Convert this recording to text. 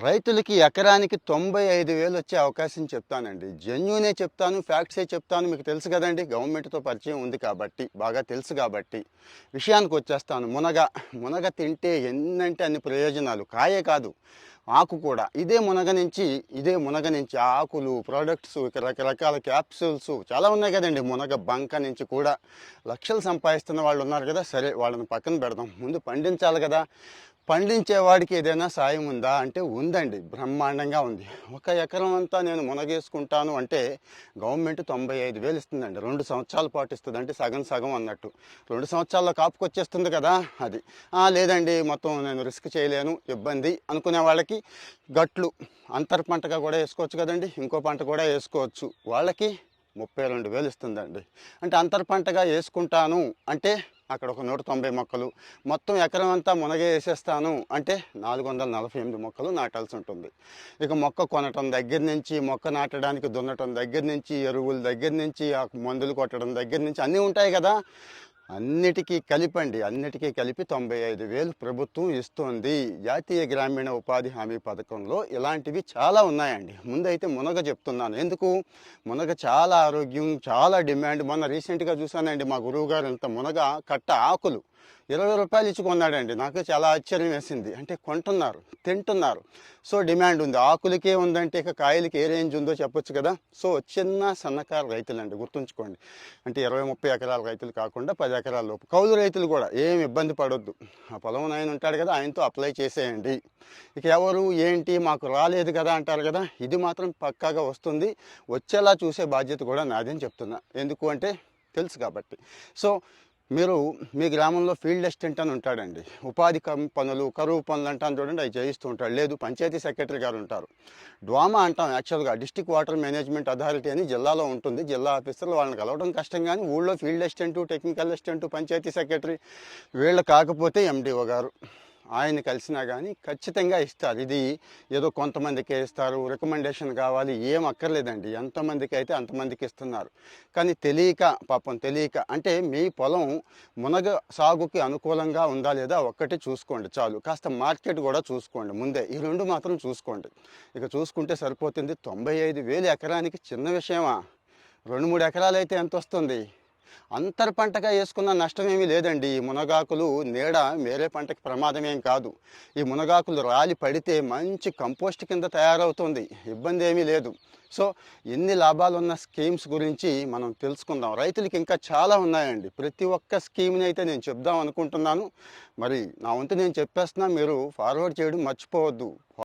రైతులకి ఎకరానికి తొంభై ఐదు వేలు వచ్చే అవకాశం చెప్తానండి. జెన్యునే చెప్తాను ఫ్యాక్ట్సే చెప్తాను మీకు తెలుసు కదండి. గవర్నమెంట్తో పరిచయం ఉంది కాబట్టి బాగా తెలుసు కాబట్టి. విషయానికి వచ్చేస్తాను. మునగ మునగ తింటే ఎన్నంటే అన్ని ప్రయోజనాలు. కాయే కాదు ఆకు కూడా. ఇదే మునగ నుంచి ఇదే మునగ నుంచి ఆకులు ప్రోడక్ట్స్ రకరకాల క్యాప్సూల్స్ చాలా ఉన్నాయి కదండి. మునగ బంక నుంచి కూడా లక్షలు సంపాదిస్తున్న వాళ్ళు ఉన్నారు కదా. సరే వాళ్ళని పక్కన పెడదాం. ముందు పండించాలి కదా. పండించేవాడికి ఏదైనా సాయం ఉందా? అంటే ఉందండి. బ్రహ్మాండంగా ఉంది. ఒక ఎకరం అంతా నేను మునగేసుకుంటాను అంటే గవర్నమెంట్ తొంభై ఐదు వేలు ఇస్తుందండి. రెండు సంవత్సరాల పాటు ఇస్తుంది అంటే సగం సగం అన్నట్టు. రెండు సంవత్సరాల్లో కాపుకొచ్చేస్తుంది కదా అది. లేదండి మొత్తం నేను రిస్క్ చేయలేను. ఇబ్బంది అనుకునే వాళ్ళకి గట్లు అంతర్ పంటగా కూడా వేసుకోవచ్చు కదండి. ఇంకో పంట కూడా వేసుకోవచ్చు. వాళ్ళకి ముప్పై రెండు వేలు ఇస్తుందండి. అంటే అంతర్ పంటగా వేసుకుంటాను అంటే అక్కడ ఒక నూట తొంభై మొక్కలు మొత్తం ఎకరం అంతా మునగే వేసేస్తాను అంటే నాలుగు వందల నలభై ఎనిమిది మొక్కలు నాటాల్సి ఉంటుంది. ఇక మొక్క కొనటం దగ్గర నుంచి మొక్క నాటడానికి దున్నటం దగ్గర నుంచి ఎరువుల దగ్గర నుంచి ఆ మందులు కొట్టడం దగ్గర నుంచి అన్నీ ఉంటాయి కదా. అన్నిటికీ కలిపండి. అన్నిటికీ కలిపి తొంభై ఐదు వేలు ప్రభుత్వం ఇస్తోంది. జాతీయ గ్రామీణ ఉపాధి హామీ పథకంలో ఇలాంటివి చాలా ఉన్నాయండి. ముందైతే మునగ చెప్తున్నాను. ఎందుకు? మునగ చాలా ఆరోగ్యం చాలా డిమాండ్. మొన్న రీసెంట్గా చూశానండి మా గురువు గారు ఇంత మునగ కట్ట ఆకులు. ఇరవై రూపాయలు ఇచ్చి కొన్నాడండి. నాకు చాలా ఆశ్చర్యం వేసింది. అంటే కొంటున్నారు తింటున్నారు. సో డిమాండ్ ఉంది. ఆకులకే ఉందంటే ఇక కాయలకి ఏ రేంజ్ ఉందో చెప్పొచ్చు కదా. సో చిన్న సన్నకారు రైతులండి గుర్తుంచుకోండి. అంటే ఇరవై ముప్పై ఎకరాల రైతులు కాకుండా పది ఎకరాల లోపు. కౌలు రైతులు కూడా ఏం ఇబ్బంది పడొద్దు. ఆ పొలం ఆయన ఉంటాడు కదా ఆయనతో అప్లై చేసేయండి. ఇక ఎవరు ఏంటి మాకు రాలేదు కదా అంటారు కదా ఇది మాత్రం పక్కాగా వస్తుంది. వచ్చేలా చూసే బాధ్యత కూడా నాదని చెప్తున్నా. ఎందుకు అంటే తెలుసు కాబట్టి. సో మీరు మీ గ్రామంలో ఫీల్డ్ అసిస్టెంట్ అని ఉంటాడండి. ఉపాధి కం- పనులు కరువు పనులు అంటాను చూడండి అవి చేయిస్తూ ఉంటాడు. లేదు పంచాయతీ సెక్రటరీ గారు ఉంటారు. డ్వామా అంటాం యాక్చువల్గా. డిస్టిక్ వాటర్ మేనేజ్మెంట్ అథారిటీ అని జిల్లాలో ఉంటుంది. జిల్లా ఆఫీసర్లు వాళ్ళని కలవడం కష్టం కానీ ఊళ్ళో field assistant technical assistant panchayati secretary వీళ్ళు కాకపోతే ఎండిఓ గారు. ఆయన కలిసినా కానీ ఖచ్చితంగా ఇస్తారు. ఇది ఏదో కొంతమందికే ఇస్తారు. రికమెండేషన్ కావాలి. ఏం అక్కర్లేదండి. ఎంతమందికి అయితే అంతమందికి ఇస్తున్నారు. కానీ తెలియక పాపం తెలియక అంటే మీ పొలం మునగ సాగుకి అనుకూలంగా ఉందా లేదా ఒక్కటి చూసుకోండి చాలు. కాస్త మార్కెట్ కూడా చూసుకోండి ముందే. ఈ రెండు మాత్రం చూసుకోండి. ఇక చూసుకుంటే సరిపోతుంది తొంభై ఐదు వేలు ఎకరానికి చిన్న విషయమా? రెండు మూడు ఎకరాలు అయితే ఎంత వస్తుంది అంతర్ పంటగా వేసుకున్న నష్టం ఏమీ లేదండి. ఈ మునగాకులు నీడ వేరే పంటకి ప్రమాదం ఏం కాదు. ఈ మునగాకులు రాలి పడితే మంచి కంపోస్ట్ కింద తయారవుతుంది. ఇబ్బంది ఏమీ లేదు. సో ఎన్ని లాభాలు ఉన్న స్కీమ్స్ గురించి మనం తెలుసుకుందాం. రైతులకి ఇంకా చాలా ఉన్నాయండి. ప్రతి ఒక్క స్కీమ్ని అయితే నేను చెప్దాం అనుకుంటున్నాను. మరి నా వంతు నేను చెప్పేస్తున్నా మీరు ఫార్వర్డ్ చేయడం మర్చిపోవద్దు.